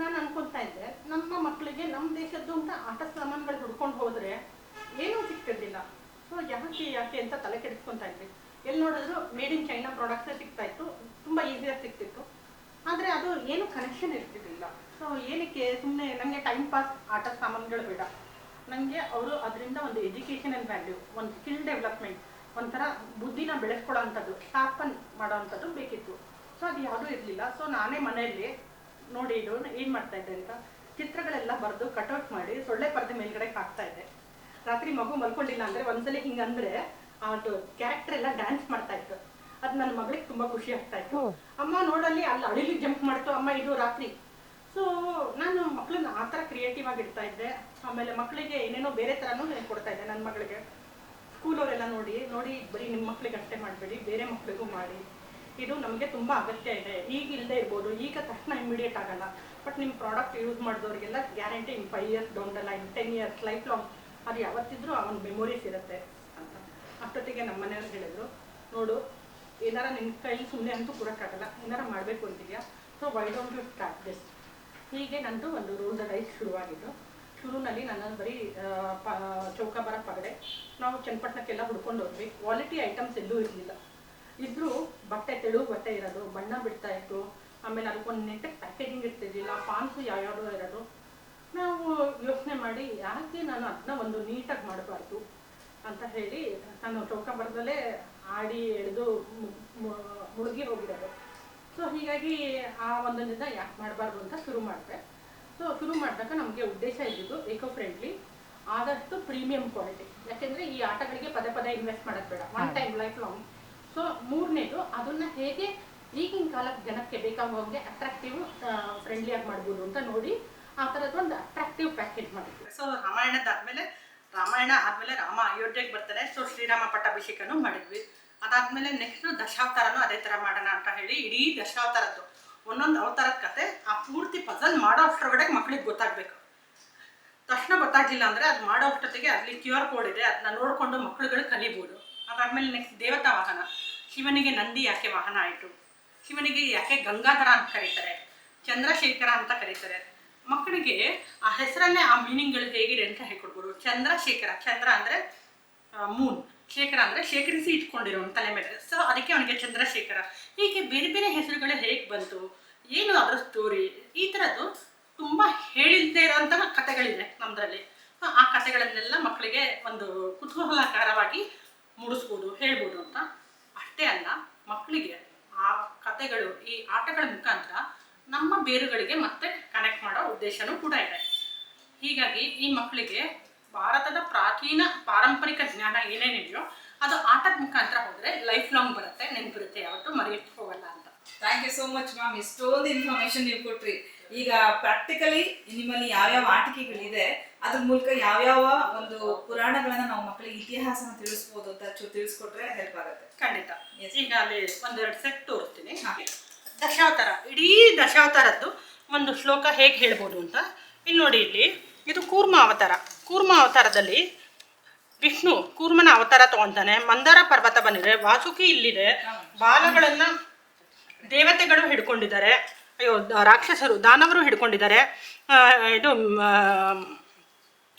ನಾನು ಅನ್ಕೊತಾ ಇದ್ದೆ. ನಮ್ಮ ಮಕ್ಕಳಿಗೆ ನಮ್ಮ ದೇಶದ್ದು ಅಂತ ಆಟ ಸಾಮಾನುಗಳು ಹುಡ್ಕೊಂಡು ಹೋದರೆ ಏನೂ ಸಿಗ್ತಿರ್ಲಿಲ್ಲ. ಸೊ ಯಾಕೆ ಯಾಕೆ ಅಂತ ತಲೆ ಕೆಡಿಸ್ಕೊತಾ ಇದ್ವಿ ಎಲ್ಲಿ ನೋಡಿದ್ರು ಮೇಡ್ ಇನ್ ಚೈನಾ ಪ್ರಾಡಕ್ಟ್ಸೇ ಸಿಗ್ತಾ ಇತ್ತು. ತುಂಬ ಈಸಿಯಾಗಿ ಸಿಗ್ತಿತ್ತು. ಆದರೆ ಅದು ಏನು ಕನೆಕ್ಷನ್ ಇರ್ತಿರ್ಲಿಲ್ಲ. ಸೊ ಏನಕ್ಕೆ ಸುಮ್ಮನೆ ನನಗೆ ಟೈಮ್ ಪಾಸ್ ಆಟ ಸಾಮಾನುಗಳು ಬೇಡ. ನನಗೆ ಅವರು ಅದರಿಂದ ಒಂದು ಎಜುಕೇಷನಲ್ ವ್ಯಾಲ್ಯೂ ಒಂದು ಸ್ಕಿಲ್ ಡೆವಲಪ್ಮೆಂಟ್ ಒಂಥರ ಬುದ್ಧಿನ ಬೆಳೆಸ್ಕೊಳ್ಳೋ ಅಂಥದ್ದು ಶಾರ್ಪನ್ ಮಾಡೋ ಅಂಥದ್ದು ಬೇಕಿತ್ತು. ಸೊ ಅದು ಯಾವುದೂ ಇರಲಿಲ್ಲ. ಸೊ ನಾನೇ ಮನೆಯಲ್ಲಿ ನೋಡಿ ಇದು ಏನು ಮಾಡ್ತಾ ಇದ್ದೆ ಅಂತ ಚಿತ್ರಗಳೆಲ್ಲ ಬರೆದು ಕಟ್ಔಟ್ ಮಾಡಿ ಸೊಳ್ಳೆ ಪರದೆ ಮೇಲ್ಗಡೆ ಹಾಕ್ತಾ ಇದ್ದೆ. ರಾತ್ರಿ ಮಗು ಮಲ್ಕೊಂಡಿಲ್ಲ ಅಂದರೆ ಒಂದ್ಸಲಿ ಹಿಂಗಂದ್ರೆ ಅದು ಕ್ಯಾರೆಕ್ಟರ್ ಎಲ್ಲ ಡ್ಯಾನ್ಸ್ ಮಾಡ್ತಾ ಇತ್ತು. ಅದು ನನ್ನ ಮಗಳಿಗೆ ತುಂಬಾ ಖುಷಿ ಆಗ್ತಾ ಇತ್ತು. ಅಮ್ಮ ನೋಡಲ್ಲಿ ಅಲ್ಲಿ ಅಳಿಲಿ ಜಂಪ್ ಮಾಡ್ತು. ಅಮ್ಮ ಇದು ರಾತ್ರಿ ಸೊ ನಾನು ಮಕ್ಕಳನ್ನ ಆ ಥರ ಕ್ರಿಯೇಟಿವ್ ಆಗಿ ಇಡ್ತಾ ಇದ್ದೆ. ಆಮೇಲೆ ಮಕ್ಕಳಿಗೆ ಏನೇನೋ ಬೇರೆ ಥರನೂ ಕೊಡ್ತಾ ಇದ್ದೆ ನನ್ನ ಮಗಳಿಗೆ. ಸ್ಕೂಲವರೆಲ್ಲ ನೋಡಿ ನೋಡಿ, ಬರೀ ನಿಮ್ಮ ಮಕ್ಕಳಿಗೆ ಅಷ್ಟೇ ಮಾಡಬೇಡಿ, ಬೇರೆ ಮಕ್ಕಳಿಗೂ ಮಾಡಿ. ಇದು ನಮಗೆ ತುಂಬ ಅಗತ್ಯ ಇದೆ. ಈಗ ಇಲ್ಲದೆ ಇರ್ಬೋದು, ಈಗ ತಕ್ಷಣ ಇಮಿಡಿಯೇಟ್ ಆಗಲ್ಲ. ಬಟ್ ನಿಮ್ಮ product use ಮಾಡಿದವ್ರಿಗೆಲ್ಲ guarantee in five years down the line ten years life long ಅದು ಯಾವತ್ತಿದ್ರೂ ಅವನ ಮೆಮೊರೀಸ್ ಇರುತ್ತೆ ಅಂತ. ಅಷ್ಟೊತ್ತಿಗೆ ನಮ್ಮ ಮನೆಯವ್ರು ಹೇಳಿದ್ರು, ನೋಡು, ಏನಾರ ನಿನ್ನ ಕೈಲಿ ಸುಮ್ಮನೆ ಅಂತೂ ಕೊಡೋಕ್ಕಾಗಲ್ಲ. ಏನಾರ ಮಾಡಬೇಕು ಅಂತಿದ್ಯಾ? So why don't you start this ಹೀಗೆ ನಂದು ಒಂದು ದ ರೈಸ್ ಶುರುವಾಗಿದ್ದು. ಶುರುನಲ್ಲಿ ನನ್ನ ಬರೀ ಚೌಕಾಬಾರ ಪಗಡೆ, ನಾವು ಚನ್ನಪಟ್ಟಣಕ್ಕೆಲ್ಲ ಹುಡ್ಕೊಂಡು ಹೋದ್ವಿ. ಕ್ವಾಲಿಟಿ ಐಟಮ್ಸ್ ಎಲ್ಲೂ ಇರಲಿಲ್ಲ. ಇದ್ರೂ ಬಟ್ಟೆ ತೆಳು ಬಟ್ಟೆ ಇರೋದು, ಬಣ್ಣ ಬಿಡ್ತಾ ಇತ್ತು. ಆಮೇಲೆ ಅದಕ್ಕೊಂದು ನೆಟ್ಟಗೆ ಪ್ಯಾಕೇಜಿಂಗ್ ಇರ್ತಿರ್ಲಿಲ್ಲ ಫಾನ್ಸು ಯಾವ್ಯಾವುದೋ ಇರೋದು. ನಾವು ಯೋಚನೆ ಮಾಡಿ, ಯಾಕೆ ನಾನು ಅದನ್ನ ಒಂದು ನೀಟಾಗಿ ಮಾಡಬಾರ್ದು ಅಂತ ಹೇಳಿ, ನಾನು ಚೌಕಾಬಾರದಲ್ಲೇ ಆಡಿ ಎಳೆದು ಮುಳುಗಿ ಹೋಗಿರೋದು. ಸೊ ಹೀಗಾಗಿ ಆ ಒಂದೊಂದಿಂದ ಯಾಕೆ ಮಾಡಬಾರ್ದು ಅಂತ ಶುರು ಮಾಡಿದೆ. ಸೊ ಶುರು ಮಾಡಿದಾಗ ನಮಗೆ ಉದ್ದೇಶ ಇದ್ದಿದ್ದು ಏಕೋ ಫ್ರೆಂಡ್ಲಿ ಆದಷ್ಟು ಪ್ರೀಮಿಯಂ ಕ್ವಾಲಿಟಿ ಯಾಕೆಂದರೆ ಈ ಆಟಗಳಿಗೆ ಪದೇ ಪದೇ ಇನ್ವೆಸ್ಟ್ ಮಾಡೋದು ಬೇಡ. One time life long so ಮೂರನೇದು ಅದನ್ನು ಹೇಗೆ ಈಗಿನ ಕಾಲಕ್ಕೆ ಜನಕ್ಕೆ ಬೇಕಾಗುವಂಗೆ ಅಟ್ರಾಕ್ಟಿವ್ ಫ್ರೆಂಡ್ಲಿಯಾಗಿ ಮಾಡ್ಬೋದು ಅಂತ ನೋಡಿ ಆ ಥರದ್ದು ಒಂದು ಅಟ್ರಾಕ್ಟಿವ್ ಪ್ಯಾಕೇಜ್ ಮಾಡಿದ್ವಿ. ಸೊ ರಾಮಾಯಣದಾದ್ಮೇಲೆ ರಾಮಾಯಣ ಆದಮೇಲೆ ರಾಮ ಅಯೋಧ್ಯೆಗೆ ಬರ್ತಾರೆ. ಸೊ ಶ್ರೀರಾಮ ಪಟ್ಟಾಭಿಷೇಕನೂ ಮಾಡಿದ್ವಿ. ಅದಾದ್ಮೇಲೆ ನೆಕ್ಸ್ಟ್ ದಶಾವತಾರನೂ ಅದೇ ಥರ ಮಾಡೋಣ ಅಂತ ಹೇಳಿ ಇಡೀ ದಶಾವತಾರದ್ದು. ಒಂದೊಂದು ಅವತಾರದ ಕತೆ ಆ ಪೂರ್ತಿ ಪಜಲ್ ಮಾಡೋ ಅಷ್ಟರೊಳಗೆ ಮಕ್ಳಿಗೆ ಗೊತ್ತಾಗಬೇಕು. ತಕ್ಷಣ ಗೊತ್ತಾಗ್ಲಿಲ್ಲ ಅಂದ್ರೆ ಅದು ಮಾಡೋ ಅಷ್ಟೊತ್ತಿಗೆ ಅಲ್ಲಿ ಕ್ಯೂ ಆರ್ ಕೋಡ್ ಇದೆ ಅದನ್ನ ನೋಡಿಕೊಂಡು ಮಕ್ಕಳುಗಳು ಕಲಿಬೋದು. ಅದಾದ್ಮೇಲೆ ನೆಕ್ಸ್ಟ್ ದೇವತಾ ವಾಹನ. ಶಿವನಿಗೆ ನಂದಿ ಯಾಕೆ ವಾಹನ ಆಯಿತು? ಶಿವನಿಗೆ ಯಾಕೆ ಗಂಗಾಧರ ಅಂತ ಕರೀತಾರೆ? ಚಂದ್ರಶೇಖರ ಅಂತ ಕರೀತಾರೆ? ಮಕ್ಕಳಿಗೆ ಆ ಹೆಸರನ್ನೇ ಆ ಮೀನಿಂಗ್ಗಳು ಹೇಗಿದೆ ಅಂತ ಹೇಳ್ಕೊಡ್ಬೋದು. ಚಂದ್ರಶೇಖರ. ಚಂದ್ರ ಅಂದರೆ ಮೂನ್ ಶೇಖರ ಅಂದರೆ ಶೇಖರಿಸಿ ಇಟ್ಕೊಂಡಿರೋ ತಲೆ ಮೇಲೆ. ಸೊ ಅದಕ್ಕೆ ಅವನಿಗೆ ಚಂದ್ರಶೇಖರ. ಹೀಗೆ ಬೇರೆ ಬೇರೆ ಹೆಸರುಗಳು ಹೇಗೆ ಬಂತು? ಏನು ಅದರ ಸ್ಟೋರಿ ಈ ಥರದ್ದು ತುಂಬ ಹೇಳಿಲ್ಲದೆ ಇರೋಂಥ ಕಥೆಗಳಿದೆ ನಮ್ಮದರಲ್ಲಿ ಆ ಕಥೆಗಳನ್ನೆಲ್ಲ ಮಕ್ಕಳಿಗೆ ಒಂದು ಕುತೂಹಲಕರವಾಗಿ ಮೂಡಿಸ್ಬೋದು, ಹೇಳ್ಬೋದು ಅಂತ. ಅಷ್ಟೇ ಅಲ್ಲ, ಮಕ್ಕಳಿಗೆ ಆ ಕಥೆಗಳು, ಈ ಆಟಗಳ ಮುಖಾಂತರ ನಮ್ಮ ಬೇರುಗಳಿಗೆ ಮತ್ತೆ ಕನೆಕ್ಟ್ ಮಾಡೋ ಉದ್ದೇಶನೂ ಕೂಡ ಇದೆ. ಹೀಗಾಗಿ ಈ ಮಕ್ಕಳಿಗೆ ಭಾರತದ ಪ್ರಾಚೀನ ಪಾರಂಪರಿಕ ಜ್ಞಾನ ಏನೇನಿದೆಯೋ ಅದು ಆಟದ ಮುಖಾಂತರ ಹೋದರೆ ಲೈಫ್ ಲಾಂಗ್ ಬರುತ್ತೆ ನೆನಪಿರುತ್ತೆ ಯಾವತ್ತೂ ಮರೆಯಕ್ಕೆ ಹೋಗಲ್ಲ ಅಂತ. Thank you so much ma'am ಎಷ್ಟೊಂದು ಇನ್ಫಾರ್ಮೇಶನ್ ನೀವು ಕೊಟ್ರಿ. ಈಗ ಪ್ರಾಕ್ಟಿಕಲಿ ನಿಮ್ಮಲ್ಲಿ ಯಾವ್ಯಾವ ಆಟಿಕೆಗಳಿದೆ ಅದ್ರ ಮೂಲಕ ಯಾವ್ಯಾವ ಒಂದು ಪುರಾಣಗಳನ್ನ ನಾವು ಮಕ್ಕಳಿಗೆ ಇತಿಹಾಸನ ತಿಳಿಸ್ಬೋದು ಅಂತ ಚೂರು ತಿಳಿಸ್ಕೊಟ್ರೆ ಹೆಲ್ಪ್ ಆಗುತ್ತೆ. ಖಂಡಿತ. ಈಗ ಅಲ್ಲಿ ಒಂದೆರಡು ಸೆಟ್ ತೋರಿಸ್ತೀನಿ. ದಶಾವತಾರ ಇಡೀ ದಶಾವತಾರದ್ದು ಒಂದು ಶ್ಲೋಕ ಹೇಗೆ ಹೇಳ್ಬೋದು ಅಂತ. ಇಲ್ಲಿ ನೋಡಿ ಇಲ್ಲಿ. ಇದು ಕೂರ್ಮ ಅವತಾರ. ಕೂರ್ಮ ಅವತಾರದಲ್ಲಿ ವಿಷ್ಣು ಕೂರ್ಮನ ಅವತಾರ ತಗೊಂತಾನೆ. ಮಂದಾರ ಪರ್ವತ ಬಂದಿದೆ. ವಾಸುಕಿ ಇಲ್ಲಿದೆ. ಬಾಲಗಳನ್ನ ದೇವತೆಗಳು ಹಿಡ್ಕೊಂಡಿದ್ದಾರೆ. ಅಯ್ಯೋ, ರಾಕ್ಷಸರು, ದಾನವರು ಹಿಡ್ಕೊಂಡಿದ್ದಾರೆ. ಇದು ಹೆಡೆಯನ್ನು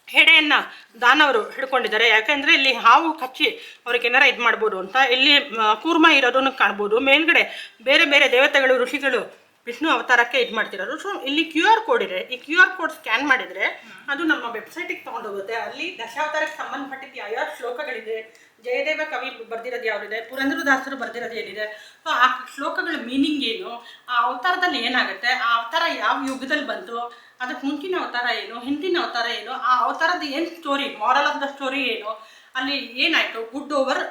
ಹೆಡೆಯನ್ನ ದಾನವರು ಹಿಡ್ಕೊಂಡಿದ್ದಾರೆ. ಯಾಕೆಂದ್ರೆ ಇಲ್ಲಿ ಹಾವು ಕಚ್ಚಿ ಅವ್ರಿಗೆ ಏನಾರ ಇದು ಮಾಡ್ಬೋದು ಅಂತ. ಇಲ್ಲಿ ಕೂರ್ಮ ಇರೋದನ್ನು ಕಾಣ್ಬೋದು. ಮೇಲ್ಗಡೆ ಬೇರೆ ಬೇರೆ ದೇವತೆಗಳು, ಋಷಿಗಳು ವಿಷ್ಣು ಅವತಾರಕ್ಕೆ ಇದು ಮಾಡ್ತಿರೋದು ಸೊ ಇಲ್ಲಿ ಕ್ಯೂ ಆರ್ ಕೋಡ್ ಇದೆ. ಈ ಕ್ಯೂ ಆರ್ ಕೋಡ್ ಸ್ಕ್ಯಾನ್ ಮಾಡಿದರೆ ಅದು ನಮ್ಮ ವೆಬ್ಸೈಟಿಗೆ ತೊಗೊಂಡೋಗುತ್ತೆ. ಅಲ್ಲಿ ದಶಾವತಾರಕ್ಕೆ ಸಂಬಂಧಪಟ್ಟಿದ್ದ ಯಾವ ಶ್ಲೋಕಗಳಿದೆ, ಜಯದೇವ ಕವಿ ಬರ್ದಿರೋದು ಯಾವುದಿದೆ ಪುರಂದ್ರದಾಸರು ಬರ್ದಿರೋದು ಏನಿದೆ, ಸೊ ಆ ಶ್ಲೋಕಗಳ ಮೀನಿಂಗ್ ಏನು, ಆ ಅವತಾರದಲ್ಲಿ ಏನಾಗುತ್ತೆ, ಆ ಅವತಾರ ಯಾವ ಯುಗದಲ್ಲಿ ಬಂತು, ಅದಕ್ಕೆ ಮುಂಚಿನ ಅವತಾರ ಏನು, ಹಿಂದಿನ ಅವತಾರ ಏನು, ಆ ಅವತಾರದ ಏನು story moral of the story ಏನು, ಅಲ್ಲಿ ಏನಾಯಿತು good over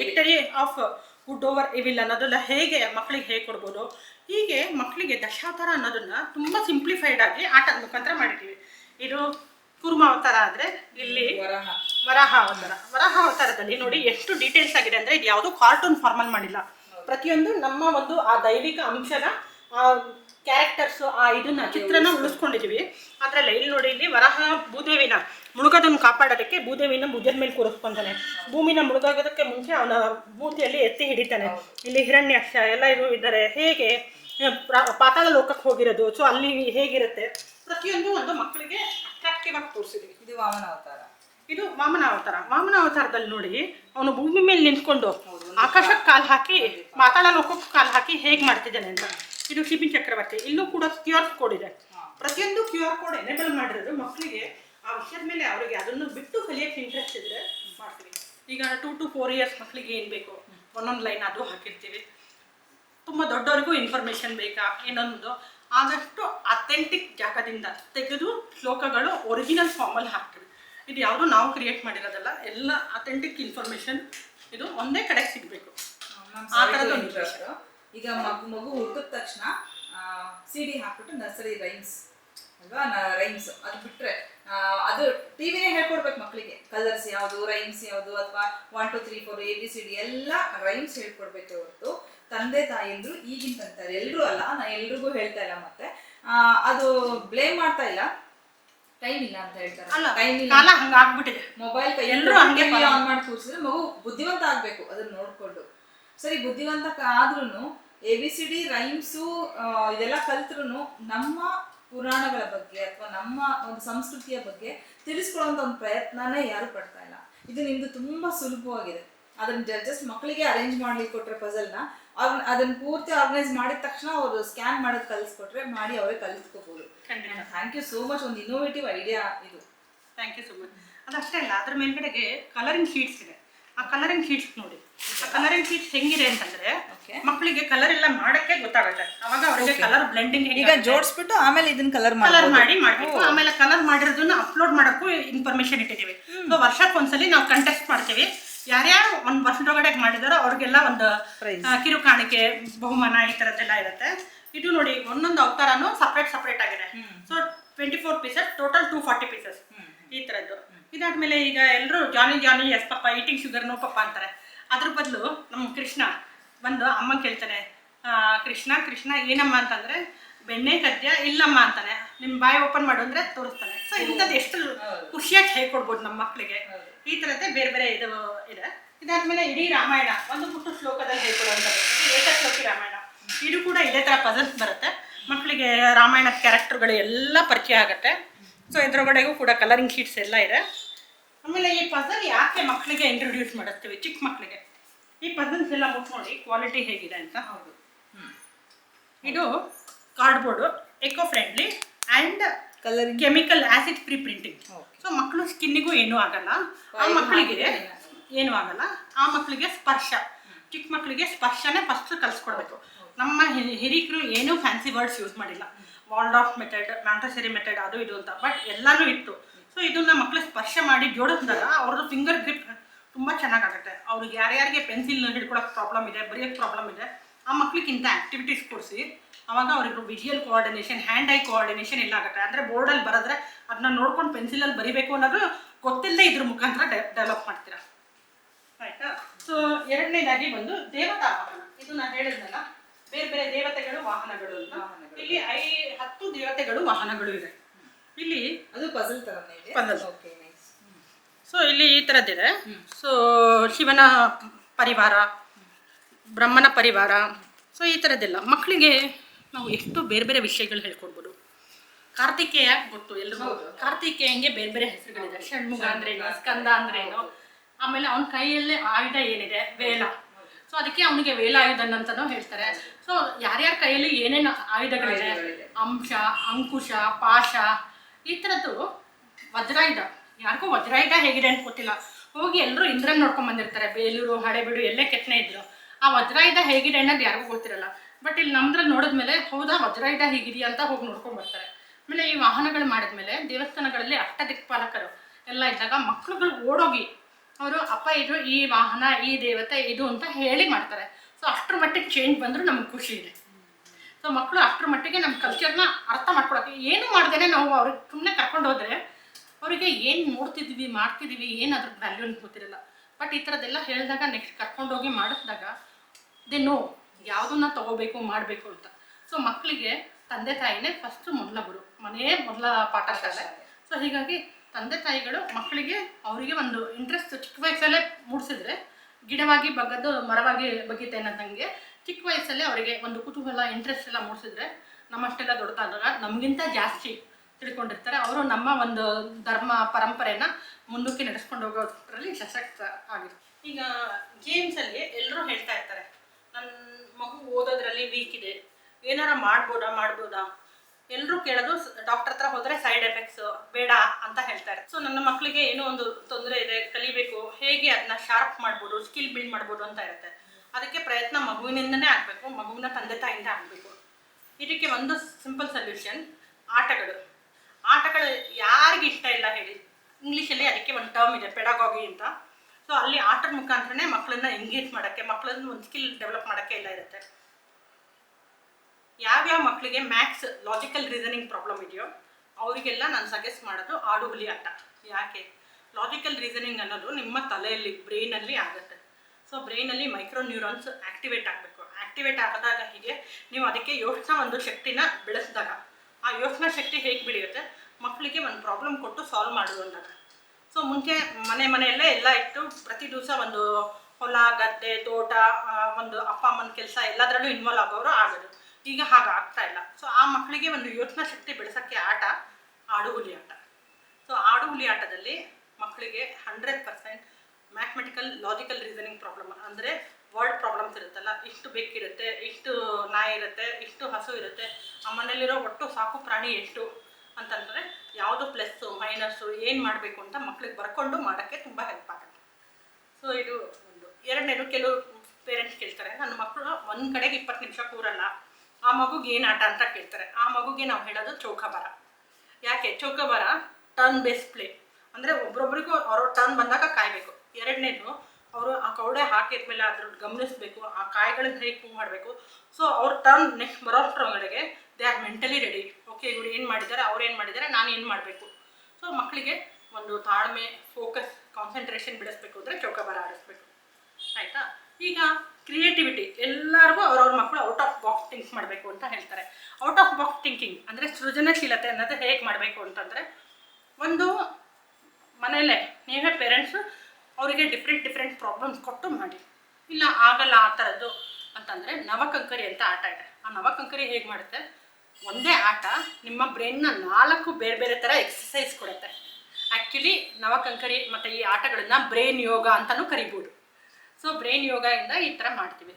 victory of good over evil ಅನ್ನೋದೆಲ್ಲ ಹೇಗೆ ಮಕ್ಕಳಿಗೆ ಹೇಗೆ ಕೊಡ್ಬೋದು, ಹೀಗೆ ಮಕ್ಕಳಿಗೆ ದಶಾವತಾರ ಅನ್ನೋದನ್ನ ತುಂಬ ಸಿಂಪ್ಲಿಫೈಡ್ ಆಗಿ ಆಟದ ಮುಖಾಂತರ ಮಾಡಿದ್ದೀವಿ. ಇದು ಕೂರ್ಮ ಅವತಾರ ಆದ್ರೆ ಇಲ್ಲಿ ವರಹ. ವರಹ ಅವತಾರ. ವರಹ ಅವತಾರದಲ್ಲಿ ನೋಡಿ ಎಷ್ಟು ಡೀಟೇಲ್ಸ್ ಆಗಿದೆ ಅಂದ್ರೆ ಇದು ಯಾವುದು ಕಾರ್ಟೂನ್ ಫಾರ್ಮಲ್ ಮಾಡಿಲ್ಲ. ಪ್ರತಿಯೊಂದು ನಮ್ಮ ಒಂದು ಆ ದೈವಿಕ ಅಂಶನ ಆ ಕ್ಯಾರೆಕ್ಟರ್ಸ್ ಆ ಇದನ್ನ ಚಿತ್ರನ ಉಳಿಸ್ಕೊಂಡಿದೀವಿ. ಅದ್ರಲ್ಲಿ ಇಲ್ಲಿ ನೋಡಿ ಇಲ್ಲಿ ವರಹ ಭೂದೇವಿನ ಮುಳುಗೋದನ್ನು ಕಾಪಾಡೋದಕ್ಕೆ ಭೂದೇವಿನ ಭುಜದ ಮೇಲೆ ಕೂರಿಸ್ಕೊಂತಾನೆ. ಭೂಮಿನ ಮುಳುಗೋದಕ್ಕೆ ಮುಂಚೆ ಅವನ ಮೂತಿಯಲ್ಲಿ ಎತ್ತಿ ಹಿಡಿತಾನೆ. ಇಲ್ಲಿ ಹಿರಣ್ಯಾಕ್ಷ ಎಲ್ಲ ಇವು ಇದ್ದಾರೆ. ಹೇಗೆ? ಪಾತಾಳ ಲೋಕಕ್ಕೆ ಹೋಗಿರೋದು. ಸೊ ಅಲ್ಲಿ ಹೇಗಿರುತ್ತೆ? ಪ್ರತಿಯೊಂದು ಒಂದು ಮಕ್ಕಳಿಗೆ ಅಟ್ರಾಕ್ಟಿವ್ ಆಗಿ ತೋರಿಸಿದೀವಿ. ಇದು ವಾಮನ ಅವತಾರ. ಇದು ವಾಮನ ಅವತಾರ. ವಾಮನ ಅವತಾರದಲ್ಲಿ ನೋಡಿ ಅವನು ಭೂಮಿ ಮೇಲೆ ನಿಂತ್ಕೊಂಡು ಆಕಾಶಕ್ಕೆ ಕಾಲು. ಹಾಕಿ ಮಾತಾಳ ಲೋಕಕ್ಕೆ ಕಾಲು ಹಾಕಿ ಹೇಗೆ ಮಾಡ್ತಿದ್ದಾನೆ ಅಂತ. ಇದು ಶಿಬಿನ್ ಚಕ್ರವರ್ತಿ. ಇಲ್ಲೂ ಕೂಡ ಕ್ಯೂ ಆರ್ ಕೋಡ್ ಇದೆ. ಪ್ರತಿಯೊಂದು ಕ್ಯೂ ಆರ್ ಕೋಡ್ ಎನೇಬಲ್ ಮಾಡಿರೋದು ಮಕ್ಕಳಿಗೆ ಆ ವಿಷಯದ ಮೇಲೆ ಅವರಿಗೆ ಅದನ್ನು ಬಿಟ್ಟು ಕಲಿಯೋಕ್ಕೆ ಇಂಟ್ರೆಸ್ಟ್ ಇದ್ರೆ ಮಾಡ್ತೀವಿ. ಈಗ ಟೂ ಟು ಫೋರ್ ಇಯರ್ಸ್ ಮಕ್ಕಳಿಗೆ ಏನು ಬೇಕು ಒಂದೊಂದು ಲೈನ್ ಅದು ಹಾಕಿರ್ತೀವಿ. ತುಂಬ ದೊಡ್ಡವರಿಗೂ ಇನ್ಫಾರ್ಮೇಷನ್ ಬೇಕಾ ಏನೊಂದು? ಆದಷ್ಟು ಅಥೆಂಟಿಕ್ ಜಾಗದಿಂದ ತೆಗೆದು ಶ್ಲೋಕಗಳು ಒರಿಜಿನಲ್ ಫಾರ್ಮಲ್ಲಿ ಹಾಕ್ತೀವಿ. ಇದು ಯಾವುದು ನಾವು ಕ್ರಿಯೇಟ್ ಮಾಡಿರೋದಲ್ಲ ಎಲ್ಲ ಅಥೆಂಟಿಕ್ ಇನ್ಫಾರ್ಮೇಷನ್ ಇದು ಒಂದೇ ಕಡೆ ಸಿಗಬೇಕು. ಆ ಥರದ ಒಂದು ಈಗ ಮಗು ಮಗು ಹುಟ್ಟಿದ ತಕ್ಷಣ ಸಿ ಡಿ ಹಾಕ್ಬಿಟ್ಟು ನರ್ಸರಿ ರೈಮ್ಸ್ ಅಲ್ವಾ? ರೈಮ್ಸ್ ಅದು ಬಿಟ್ರೆ ಅದು ಟಿವಿನೇ ಹೇಳ್ಕೊಡ್ಬೇಕು ಮಕ್ಕಳಿಗೆ ಕಲರ್ಸ್ ಯಾವುದು ರೈಮ್ಸ್ ಯಾವುದು ಅಥವಾ one two three four A B C D ಎಲ್ಲ ರೈಮ್ಸ್ ಹೇಳ್ಕೊಡ್ಬೇಕು ಹೊರತು. ತಂದೆ ತಾಯಿಯಂದ್ರು ಈಗಿನ ತಂತಾರೆ ಎಲ್ಲರೂ ಅಲ್ಲ ನಾ ಎಲ್ರಿಗೂ ಹೇಳ್ತಾ ಇಲ್ಲ ಮತ್ತೆ. ಅದು ಬ್ಲೇಮ್ ಮಾಡ್ತಾ ಇಲ್ಲ. ಟೈಮ್ ಇಲ್ಲ ಅಂತ ಹೇಳ್ತಾರೆ. ಟೈಮ್ ಇಲ್ಲ. ಮೊಬೈಲ್ ಕೈ ಎಲ್ರೂ ಹಂಗೆ ಆನ್ ಮಾಡಿ ಕೂರಿಸಿದ್ರೆ ಮಗು ಬುದ್ಧಿವಂತ ಆಗ್ಬೇಕು ಅದನ್ನ ನೋಡ್ಕೊಂಡು. ಸರಿ ಬುದ್ಧಿವಂತ ಆದ್ರೂ A B C D rhymes ಇದೆಲ್ಲ ಕಲ್ತ್ರು ನಮ್ಮ ಪುರಾಣಗಳ ಬಗ್ಗೆ ಅಥವಾ ನಮ್ಮ ಒಂದು ಸಂಸ್ಕೃತಿಯ ಬಗ್ಗೆ ತಿಳಿಸ್ಕೊಳ್ಳೋಂಥ ಒಂದು ಪ್ರಯತ್ನನೇ ಯಾರು ಪಡ್ತಾ ಇಲ್ಲ. ಇದು ನಿಮ್ದು ತುಂಬಾ ಸುಲಭವಾಗಿದೆ. ಅದನ್ನ ಜಸ್ಟ್ ಮಕ್ಕಳಿಗೆ ಅರೇಂಜ್ ಮಾಡ್ಲಿಕ್ಕೆ ಕೊಟ್ರೆ ಪಜಲ್ನ ಅದನ್ನ ಪೂರ್ತಿ ಆರ್ಗನೈಸ್ ಮಾಡಿದ ತಕ್ಷಣ ಅವರು ಸ್ಕ್ಯಾನ್ ಮಾಡೋದು ಕಲಿಸ್ಕೊಟ್ರೆ ಮಾಡಿ ಅವರೇ ಕಲಿಸ್ಕೋಬಹುದು ಥ್ಯಾಂಕ್ ಯು ಸೋ ಮಚ್ ಒಂದು ಇನ್ನೋವೇಟಿವ್ ಐಡಿಯಾ ಇದು. ಥ್ಯಾಂಕ್ ಯು ಸೋ ಮಚ್ ಅದಷ್ಟೇ ಅಲ್ಲ ಅದ್ರ ಮೇಲ್ಗಡೆಗೆ ಕಲರಿಂಗ್ ಶೀಟ್ಸ್ ಇದೆ. ಆ ಕಲರಿಂಗ್ ಶೀಟ್ಸ್ ನೋಡಿ. ಆ ಕಲರಿಂಗ್ ಶೀಟ್ಸ್ ಹೆಂಗಿದೆ ಅಂತಂದ್ರೆ. ಮಕ್ಕಳಿಗೆ ಕಲರ್ ಎಲ್ಲ ಮಾಡಕ್ಕೆ ಗೊತ್ತಾಗುತ್ತೆ. ಅವಾಗ ಅವರಿಗೆ ಕಲರ್ ಬ್ಲೆಂಡಿಂಗ್ ಈಗ ಜೋಡಿಸ್ಬಿಟ್ಟು ಆಮೇಲೆ ಇದನ್ನ ಕಲರ್ ಕಲರ್ ಮಾಡಿ ಮಾಡಬೇಕು ಆಮೇಲೆ ಕಲರ್ ಮಾಡಿರೋದನ್ನ ಅಪ್ಲೋಡ್ ಮಾಡೋಕ್ಕೂ ಇನ್ಫಾರ್ಮೇಶನ್ ಇಟ್ಟಿದ್ದೀವಿ. ಸೊ ವರ್ಷಕ್ಕೆ ಒಂದ್ಸಲಿ ನಾವು ಕಂಟೆಸ್ಟ್ ಮಾಡ್ತೀವಿ. ಯಾರ್ಯಾರು ಒಂದು ವರ್ಷದೊಳಗಡೆ ಮಾಡಿದಾರೋ ಅವ್ರಿಗೆಲ್ಲ ಒಂದು. ಕಿರು ಕಾಣಿಕೆ ಬಹುಮಾನ ಈ ಥರದ್ದೆಲ್ಲ ಇರುತ್ತೆ. ಇದು ನೋಡಿ ಒಂದೊಂದು ಅವತಾರನು ಸಪ್ರೇಟ್ ಸಪ್ರೇಟ್ ಆಗಿದೆ. So twenty four pieces total two forty pieces ಈ ಥರದ್ದು ಇದಾದ್ಮೇಲೆ ಈಗ ಎಲ್ಲರೂ Johnny Johnny yes papa eating sugar no papa ಅಂತಾರೆ. ಅದ್ರ ಬದಲು ನಮ್ಮ ಕೃಷ್ಣ ಬಂದು ಅಮ್ಮ ಕೇಳ್ತಾನೆ ಕೃಷ್ಣ ಕೃಷ್ಣ ಏನಮ್ಮ ಅಂತಂದ್ರೆ ಬೆಣ್ಣೆ ಕದ್ಯ ಇಲ್ಲಮ್ಮ ಅಂತಾನೆ. ನಿಮ್ಮ ಬಾಯಿ ಓಪನ್ ಮಾಡು ಅಂದ್ರೆ ತೋರಿಸ್ತಾನೆ. ಸೊ ಇಂಥದ್ದು ಎಷ್ಟು ಖುಷಿಯಾಗಿ ಹೇಳ್ಕೊಡ್ಬೋದು ನಮ್ಮ ಮಕ್ಕಳಿಗೆ ಈ ಥರದ್ದೇ ಬೇರೆ ಬೇರೆ ಇದು ಇದೆ. ಇದಾದ್ಮೇಲೆ ಇಡೀ ರಾಮಾಯಣ ಒಂದು ಪುಟ್ಟ ಶ್ಲೋಕದಲ್ಲಿ ಹೇಳ್ಕೊಡುವಂಥದ್ದು. ಇದು ಏಕಶ್ಲೋಕಿ ರಾಮಾಯಣ. ಇದು ಕೂಡ ಇದೇ ಥರ ಪಜಲ್ಸ್ ಬರುತ್ತೆ. ಮಕ್ಕಳಿಗೆ ರಾಮಾಯಣದ ಕ್ಯಾರೆಕ್ಟರ್ಗಳು ಎಲ್ಲ ಪರಿಚಯ ಆಗುತ್ತೆ. ಸೊ ಇದ್ರೊಳಗಡೆಗೂ ಕೂಡ ಕಲರಿಂಗ್ ಶೀಟ್ಸ್ ಎಲ್ಲ ಇದೆ. ಆಮೇಲೆ ಈ ಪಜಲ್ ಯಾಕೆ ಮಕ್ಕಳಿಗೆ ಇಂಟ್ರೊಡ್ಯೂಸ್ ಮಾಡಿಸ್ತೀವಿ ಚಿಕ್ಕ ಮಕ್ಕಳಿಗೆ ಈ ಪಜಲ್ಸ್ ಎಲ್ಲ ಮುಟ್ ನೋಡಿ ಕ್ವಾಲಿಟಿ ಹೇಗಿದೆ ಅಂತ. ಹೌದು. ಇದು cardboard eco friendly and colour chemical acid free printing so ಮಕ್ಕಳು ಸ್ಕಿನ್ನಿಗೂ ಏನೂ ಆಗಲ್ಲ. ಆ ಮಕ್ಕಳಿಗೆ ಏನೂ ಆಗಲ್ಲ. ಆ ಮಕ್ಕಳಿಗೆ ಸ್ಪರ್ಶ. ಚಿಕ್ಕ ಮಕ್ಕಳಿಗೆ ಸ್ಪರ್ಶನೇ ಫಸ್ಟ್ ಕಲಿಸ್ಕೊಡ್ಬೇಕು. ನಮ್ಮ ಹಿರಿಕರು ಏನೂ ಫ್ಯಾನ್ಸಿ ವರ್ಡ್ಸ್ ಯೂಸ್ ಮಾಡಿಲ್ಲ. Waldorf method Montessori method ಅದು ಇದು ಅಂತ. ಬಟ್ ಎಲ್ಲನೂ ಇತ್ತು. ಸೊ ಇದನ್ನ ಮಕ್ಕಳು ಸ್ಪರ್ಶ ಮಾಡಿ ಜೋಡಿಸಿದಾಗ ಅವ್ರದ್ದು ಫಿಂಗರ್ ಗ್ರಿಪ್ ತುಂಬ ಚೆನ್ನಾಗಾಗುತ್ತೆ ಅವ್ರಿಗೆ ಯಾರ್ಯಾರಿಗೆ ಪೆನ್ಸಿಲ್ ಹಿಡ್ಕೊಳಕ್ಕೆ ಪ್ರಾಬ್ಲಮ್ ಇದೆ ಬರೆಯೋಕ್ಕೆ ಪ್ರಾಬ್ಲಮ್ ಇದೆ ಆ ಮಕ್ಳಿಗೆ ಇಂಥ ಆ್ಯಕ್ಟಿವಿಟೀಸ್ ಕೊಡಿಸಿ. ಅವಾಗ ಅವ್ರಿಗೆ visual coordination hand eye coordination ಎಲ್ಲ ಆಗುತ್ತೆ. ಅಂದರೆ ಬೋರ್ಡಲ್ಲಿ ಬರೆದ್ರೆ ಅದನ್ನ ನೋಡ್ಕೊಂಡು ಪೆನ್ಸಿಲಲ್ಲಿ ಬರಿಬೇಕು ಅನ್ನೋದು ಗೊತ್ತಿಲ್ಲದೆ ಇದ್ರ ಮುಖಾಂತರ ಡೆವಲಪ್ ಮಾಡ್ತೀರಾ. ಆಯ್ತಾ? ಸೊ ಎರಡನೇದಾಗಿ ಬಂದು ದೇವತಾ ವಾಹನ ಇದು ನಾನು ಹೇಳಿದ್ನಲ್ಲ ಬೇರೆ ಬೇರೆ ದೇವತೆಗಳು ವಾಹನಗಳು ಅಂತ. ಇಲ್ಲಿ ಐ ಹತ್ತು ದೇವತೆಗಳು ವಾಹನಗಳು ಇದೆ. ಇಲ್ಲಿ ಅದು ಪಜಲ್ ತರನೇ ಇದೆ? Puzzle. ಓಕೆ ನೈಸ್ ಸೊ ಇಲ್ಲಿ ಈ ಥರದ್ದಿದೆ ಸೊ ಶಿವನ ಪರಿವಾರ ಬ್ರಹ್ಮನ ಪರಿವಾರ. ಸೊ ಈ ಥರದ್ದೆಲ್ಲ. ಮಕ್ಕಳಿಗೆ ನಾವು ಎಷ್ಟು ಬೇರೆ ಬೇರೆ ವಿಷಯಗಳು ಹೇಳ್ಕೊಡ್ಬೋದು. ಕಾರ್ತಿಕೇಯ ಗೊತ್ತು ಎಲ್ರಿಗೂ? ಕಾರ್ತಿಕೇಯಂಗೆ ಬೇರೆ ಬೇರೆ ಹೆಸರುಗಳಿದೆ. ಷಣ್ಮುಗ ಅಂದ್ರೇನು ಸ್ಕಂದ ಅಂದ್ರೇನು? ಆಮೇಲೆ ಅವನ ಕೈಯಲ್ಲಿ ಆಯುಧ ಏನಿದೆ? ವೇಲ. ಸೊ ಅದಕ್ಕೆ ಅವನಿಗೆ ವೇಲಾಯುಧನ್ ಅಂತಾನೂ ಹೇಳ್ತಾರೆ. ಸೊ ಯಾರ್ಯಾರ ಕೈಯಲ್ಲಿ ಏನೇನು ಆಯುಧಗಳಿದೆ? ಅಂಶ ಅಂಕುಶ ಪಾಶ ಈ ಥರದ್ದು ವಜ್ರಾಯುಧ. ಯಾರಿಗೂ ವಜ್ರಾಯುಧ ಹೇಗಿದೆ ಅಂತ ಗೊತ್ತಿಲ್ಲ. ಹೋಗಿ ಎಲ್ಲರೂ ಇಂದ್ರನ್ ನೋಡ್ಕೊಂಡ್ ಬಂದಿರ್ತಾರೆ ಬೇಲೂರು ಹಳೆಬೀಡು ಎಲ್ಲೇ ಕೆತ್ತನೆ ಇದ್ರು. ಆ ವಜ್ರಾಯುಧ ಹೇಗಿದೆ ಅನ್ನೋದು ಯಾರಿಗೂ ಗೊತ್ತಿರಲ್ಲ. ಬಟ್ ಇಲ್ಲಿ ನಮ್ದ್ರಲ್ಲಿ ನೋಡಿದ್ಮೇಲೆ, ಹೌದಾ, ವಜ್ರಾಯುಧ ಹೇಗಿದೆಯಾ ಅಂತ ಹೋಗಿ ನೋಡ್ಕೊಂಡು ಬರ್ತಾರೆ. ಆಮೇಲೆ ಈ ವಾಹನಗಳು ಮಾಡಿದ್ಮೇಲೆ ದೇವಸ್ಥಾನಗಳಲ್ಲಿ ಅಷ್ಟ ದಿಕ್ಪಾಲಕರು ಎಲ್ಲ ಇದ್ದಾಗ ಮಕ್ಳುಗಳು ಓಡೋಗಿ, ಅವರು, ಅಪ್ಪ, ಇದು ಈ ವಾಹನ, ಈ ದೇವತೆ, ಇದು ಅಂತ ಹೇಳಿ ಮಾಡ್ತಾರೆ. ಸೊ ಅಷ್ಟರ ಮಟ್ಟಿಗೆ ಚೇಂಜ್ ಬಂದರೂ ನಮ್ಗೆ ಖುಷಿ ಇದೆ. ಸೊ ಮಕ್ಕಳು ಅಷ್ಟರ ಮಟ್ಟಿಗೆ ನಮ್ಮ ಕಲ್ಚರ್ನ ಅರ್ಥ ಮಾಡ್ಕೊಳಕ್ಕೆ, ಏನು ಮಾಡ್ದೇನೆ ನಾವು ಅವ್ರಿಗೆ ಸುಮ್ಮನೆ ಕರ್ಕೊಂಡು ಹೋದರೆ ಅವರಿಗೆ ಏನು ನೋಡ್ತಿದ್ದೀವಿ ಮಾಡ್ತಿದ್ದೀವಿ ಏನು ಅದ್ರ ವ್ಯಾಲ್ಯೂ ಗೊತ್ತಿರಲ್ಲ. ಬಟ್ ಈ ಥರದ್ದೆಲ್ಲ ಹೇಳಿದಾಗ ನೆಕ್ಸ್ಟ್ ಕರ್ಕೊಂಡೋಗಿ ಮಾಡಿಸಿದಾಗ ದೇ ನೋ ಯಾವುದನ್ನ ತಗೋಬೇಕು, ಮಾಡಬೇಕು ಅಂತ. ಸೊ ಮಕ್ಕಳಿಗೆ ತಂದೆ ತಾಯಿನೇ ಫಸ್ಟ್ ಮೊದಲ ಗುರು. ಮನೆಯೇ ಮೊದಲ ಪಾಠ ಶಾಲೆ ಸೊ ಹೀಗಾಗಿ ತಂದೆ ತಾಯಿಗಳು ಮಕ್ಕಳಿಗೆ ಅವರಿಗೆ ಒಂದು ಇಂಟ್ರೆಸ್ಟ್ ಚಿಕ್ಕ ವಯಸ್ಸಲ್ಲೇ ಮೂಡಿಸಿದ್ರೆ, ಗಿಡವಾಗಿ ಬಗ್ಗದ್ದು ಮರವಾಗಿ ಬಗ್ಗಿತೆ ಅನ್ನೋದಂಗೆ ಚಿಕ್ಕ ವಯಸ್ಸಲ್ಲೇ ಅವರಿಗೆ ಒಂದು ಕುತೂಹಲ ಇಂಟ್ರೆಸ್ಟ್ ಎಲ್ಲ ಮೂಡಿಸಿದ್ರೆ ನಮ್ಮಷ್ಟೆಲ್ಲ ದೊಡ್ಡದಾದಾಗ ನಮಗಿಂತ ಜಾಸ್ತಿ ತಿಳ್ಕೊಂಡಿರ್ತಾರೆ. ಅವರು ನಮ್ಮ ಒಂದು ಧರ್ಮ, ಪರಂಪರೆನ ಮುಂದಕ್ಕೆ ನಡೆಸ್ಕೊಂಡು ಹೋಗೋದ್ರಲ್ಲಿ ಸಶಕ್ತ ಆಗಿರ್ತಾರೆ ಈಗ ಗೇಮ್ಸಲ್ಲಿ ಎಲ್ಲರೂ ಹೇಳ್ತಾ ಇರ್ತಾರೆ ನನ್ನ ಮಗು ಓದೋದ್ರಲ್ಲಿ ವೀಕ್ ಇದೆ. ಏನಾರ ಮಾಡ್ಬೋದಾ ಮಾಡ್ಬೋದಾ? ಎಲ್ಲರೂ ಕೇಳೋದು ಡಾಕ್ಟರ್ ಹತ್ರ ಹೋದರೆ ಸೈಡ್ ಎಫೆಕ್ಟ್ಸ್ ಬೇಡ ಅಂತ ಹೇಳ್ತಾರೆ. ಸೊ ನನ್ನ ಮಕ್ಕಳಿಗೆ ಏನೋ ಒಂದು ತೊಂದರೆ ಇದೆ, ಕಲಿಬೇಕು, ಹೇಗೆ ಅದನ್ನ ಶಾರ್ಪ್ ಮಾಡ್ಬೋದು ಸ್ಕಿಲ್ ಬಿಲ್ಡ್ ಮಾಡ್ಬೋದು ಅಂತ ಇರುತ್ತೆ. ಅದಕ್ಕೆ ಪ್ರಯತ್ನ ಮಗುವಿನಿಂದನೇ ಆಗಬೇಕು, ಮಗುವಿನ ತಂದೆ ತಾಯಿಂದ ಆಗಬೇಕು. ಇದಕ್ಕೆ ಒಂದು ಸಿಂಪಲ್ ಸೊಲ್ಯೂಷನ್ ಆಟಗಳು. ಆಟಗಳು ಯಾರಿಗೆ ಇಷ್ಟ ಇಲ್ಲ ಹೇಳಿ. ಇಂಗ್ಲೀಷಲ್ಲಿ ಅದಕ್ಕೆ ಒಂದು ಟರ್ಮ್ ಇದೆ ಪೆಡಗಾಗಿ ಅಂತ. ಸೊ ಅಲ್ಲಿ ಆಟದ ಮುಖಾಂತರನೇ ಮಕ್ಕಳನ್ನ ಎಂಗೇಜ್ ಮಾಡೋಕ್ಕೆ ಮಕ್ಕಳನ್ನ ಒಂದು ಸ್ಕಿಲ್ ಡೆವಲಪ್ ಮಾಡೋಕ್ಕೆ ಎಲ್ಲ ಇರುತ್ತೆ. ಯಾವ್ಯಾವ ಮಕ್ಕಳಿಗೆ ಮ್ಯಾಥ್ಸ್ ಲಾಜಿಕಲ್ ರೀಸನಿಂಗ್ ಪ್ರಾಬ್ಲಮ್ ಇದೆಯೋ, ಅವರಿಗೆಲ್ಲ ನಾನು ಸಜೆಸ್ಟ್ ಮಾಡೋದು ಆಡುಹುಲಿ ಆಟ. ಯಾಕೆ? ಲಾಜಿಕಲ್ ರೀಸನಿಂಗ್ ಅನ್ನೋದು ನಿಮ್ಮ ತಲೆಯಲ್ಲಿ ಬ್ರೈನಲ್ಲಿ ಆಗುತ್ತೆ. ಸೊ ಬ್ರೈನಲ್ಲಿ ಮೈಕ್ರೋ ನ್ಯೂರಾನ್ಸ್ ಆ್ಯಕ್ಟಿವೇಟ್ ಆಗಬೇಕು. ಆ್ಯಕ್ಟಿವೇಟ್ ಆದಾಗ ಹೀಗೆ ನೀವು ಅದಕ್ಕೆ ಯೋಚನಾ ಒಂದು ಶಕ್ತಿನ ಬೆಳೆಸಿದಾಗ, ಆ ಯೋಚನಾ ಶಕ್ತಿ ಹೇಗೆ ಬೆಳೆಯುತ್ತೆ? ಮಕ್ಕಳಿಗೆ ಒಂದು ಪ್ರಾಬ್ಲಮ್ ಕೊಟ್ಟು ಸಾಲ್ವ್ ಮಾಡೋದು ಅಂದಾಗ ಸೊ ಮುಂಚೆ ಮನೆ ಮನೆಯಲ್ಲೇ ಎಲ್ಲ ಇಟ್ಟು ಪ್ರತಿ ದಿವಸ ಒಂದು ಹೊಲ, ಗದ್ದೆ, ತೋಟ ಒಂದು ಅಪ್ಪ, ಅಮ್ಮನ ಕೆಲಸ ಎಲ್ಲದರಲ್ಲೂ ಇನ್ವಾಲ್ವ್ ಆಗೋರು ಆಗೋದು. ಈಗ ಹಾಗೆ ಆಗ್ತಾ ಇಲ್ಲ. ಸೊ ಆ ಮಕ್ಕಳಿಗೆ ಒಂದು ಯೋಚನಾ ಶಕ್ತಿ ಬೆಳೆಸೋಕ್ಕೆ ಆಟ ಆಡುಹುಲಿ ಆಟ. ಸೊ ಆಡುಹುಲಿ ಆಟದಲ್ಲಿ ಮಕ್ಕಳಿಗೆ hundred percent mathematical logical reasoning problem ಅಂದರೆ ವರ್ಡ್ ಪ್ರಾಬ್ಲಮ್ಸ್ ಇರುತ್ತಲ್ಲ, ಇಷ್ಟು ಬೆಕ್ಕಿರುತ್ತೆ, ಇಷ್ಟು ನಾಯಿ ಇರುತ್ತೆ, ಇಷ್ಟು ಹಸು ಇರುತ್ತೆ, ಆ ಮನೇಲಿರೋ ಒಟ್ಟು ಸಾಕು ಪ್ರಾಣಿ ಎಷ್ಟು ಅಂತಂದರೆ ಯಾವುದು ಪ್ಲಸ್ಸು ಮೈನಸ್ಸು ಏನು ಮಾಡಬೇಕು ಅಂತ ಮಕ್ಳಿಗೆ ಬರ್ಕೊಂಡು ಮಾಡೋಕ್ಕೆ ತುಂಬ ಹೆಲ್ಪ್ ಆಗುತ್ತೆ. ಸೊ ಇದು ಒಂದು. ಎರಡನೇದು ಕೆಲವು ಪೇರೆಂಟ್ಸ್ ಕೇಳ್ತಾರೆ, ನನ್ನ ಮಕ್ಕಳು ಒಂದು ಕಡೆಗೆ ಇಪ್ಪತ್ತು ನಿಮಿಷ ಕೂರಲ್ಲ. ಆ ಮಗುಗೆ ಏನು ಆಟ ಅಂತ ಕೇಳ್ತಾರೆ. ಆ ಮಗುಗೆ ನಾವು ಹೇಳೋದು ಚೌಕಾಬಾರ. ಯಾಕೆ? ಚೌಕಾಬಾರ ಟರ್ನ್ ಬೇಸ್ ಪ್ಲೇ ಅಂದರೆ ಒಬ್ರೊಬ್ರಿಗೂ ಅವ್ರ ಟರ್ನ್ ಬಂದಾಗ ಕಾಯಬೇಕು. ಎರಡನೇದು ಅವರು ಆ ಕೌಡೆ ಹಾಕಿದ್ಮೇಲೆ ಅದ್ರ ಗಮನಿಸಬೇಕು, ಆ ಕಾಯಿಗಳನ್ನ ಹೇಗೆ ಮೂವ್ ಮಾಡಬೇಕು. ಸೊ ಅವ್ರ turn next ಬರೋಷ್ಟ್ರೊಳಗಡೆಗೆ they are mentally ready okay ಇವ್ರು ಏನು ಮಾಡಿದ್ದಾರೆ? ಅವ್ರು ಏನು ಮಾಡಿದ್ದಾರೆ? ನಾನು ಏನು ಮಾಡಬೇಕು? ಸೊ ಮಕ್ಕಳಿಗೆ ಒಂದು ತಾಳ್ಮೆ ಫೋಕಸ್ ಕಾನ್ಸಂಟ್ರೇಷನ್ ಬಿಡಿಸ್ಬೇಕು ಅಂದರೆ ಚೌಕಬಾರ ಆಡಿಸ್ಬೇಕು. ಆಯಿತಾ? ಈಗ ಕ್ರಿಯೇಟಿವಿಟಿ ಎಲ್ಲರಿಗೂ ಅವ್ರವ್ರ ಮಕ್ಕಳು ಔಟ್ ಆಫ್ ಬಾಕ್ಸ್ ಥಿಂಕ್ ಮಾಡಬೇಕು ಅಂತ ಹೇಳ್ತಾರೆ. ಔಟ್ ಆಫ್ ಬಾಕ್ಸ್ ಥಿಂಕಿಂಗ್ ಅಂದರೆ ಸೃಜನಶೀಲತೆ ಅನ್ನೋದು ಹೇಗೆ ಮಾಡಬೇಕು ಅಂತಂದರೆ, ಒಂದು ಮನೆಯಲ್ಲೇ ನೀವೇ ಪೇರೆಂಟ್ಸು ಅವರಿಗೆ ಡಿಫ್ರೆಂಟ್ ಡಿಫ್ರೆಂಟ್ ಪ್ರಾಬ್ಲಮ್ಸ್ ಕೊಟ್ಟು ಮಾಡಿ. ಇಲ್ಲ, ಆಗಲ್ಲ ಆ ಥರದ್ದು ಅಂತಂದರೆ ನವಕಂಕರಿ ಅಂತ ಆಟ ಇದೆ. ಆ ನವಕಂಕರಿ ಹೇಗೆ ಮಾಡುತ್ತೆ? ಒಂದೇ ಆಟ ನಿಮ್ಮ ಬ್ರೈನ್ನ ನಾಲ್ಕು ಬೇರೆ ಬೇರೆ ಥರ ಎಕ್ಸಸೈಸ್ ಕೊಡುತ್ತೆ. ಆ್ಯಕ್ಚುಲಿ ನವಕಂಕರಿ ಮತ್ತು ಈ ಆಟಗಳನ್ನು ಬ್ರೈನ್ ಯೋಗ ಅಂತಲೂ ಕರಿಬೋದು. ಸೊ ಬ್ರೈನ್ ಯೋಗದಿಂದ ಈ ಥರ ಮಾಡ್ತೀವಿ.